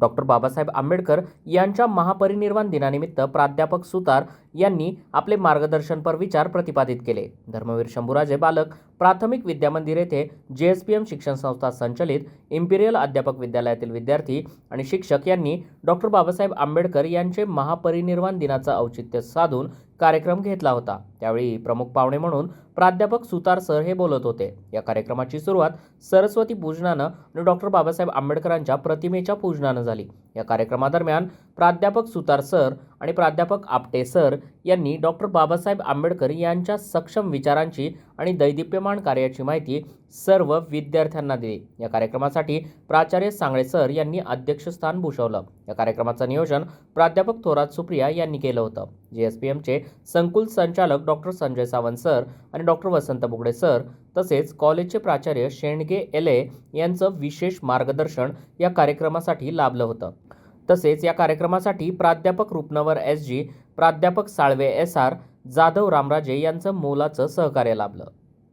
Doctor Babasaheb Ambedkar यांच्या महापरिनिर्वाण दिनानिमित्त प्राध्यापक सुतार यांनी आपले मार्गदर्शनपर विचार प्रतिपादित केले. धर्मवीर शंभूराजे बालक प्राथमिक विद्यामंदिर येथे जे एस पी एम शिक्षण संस्था संचलित इम्पिरियल अध्यापक विद्यालयातील विद्यार्थी आणि शिक्षक यांनी डॉक्टर बाबासाहेब आंबेडकर यांचे महापरिनिर्वाण दिनाचं औचित्य साधून कार्यक्रम घेतला होता. त्यावेळी प्रमुख पाहुणे म्हणून प्राध्यापक सुतार सर हे बोलत होते. या कार्यक्रमाची सुरुवात सरस्वती पूजनानं आणि डॉक्टर बाबासाहेब आंबेडकरांच्या प्रतिमेच्या पूजनानं झाली. या कार्यक्रमादरम्यान प्राध्यापक सुतार सर आणि प्राध्यापक आपटे सर यांनी डॉक्टर बाबासाहेब आंबेडकर यांच्या सक्षम विचारांची आणि दैदिप्यमान कार्याची माहिती सर्व विद्यार्थ्यांना दिली. या कार्यक्रमासाठी प्राचार्य सांगळे सर यांनी अध्यक्षस्थान भूषवलं. या कार्यक्रमाचं नियोजन प्राध्यापक थोरात सुप्रिया यांनी केलं होतं. जे एस पी एमचे संकुल संचालक डॉक्टर संजय सावंत सर आणि डॉक्टर वसंत बुगडे सर तसेच कॉलेजचे प्राचार्य शेंडगे एले यांचं विशेष मार्गदर्शन या कार्यक्रमासाठी लाभलं होतं. तसेच या कार्यक्रमासाठी प्राध्यापक रुपनवर एस जी प्राध्यापक साळवे एस आर जाधव रामराजे यांचं मोलाचं सहकार्य लाभलं.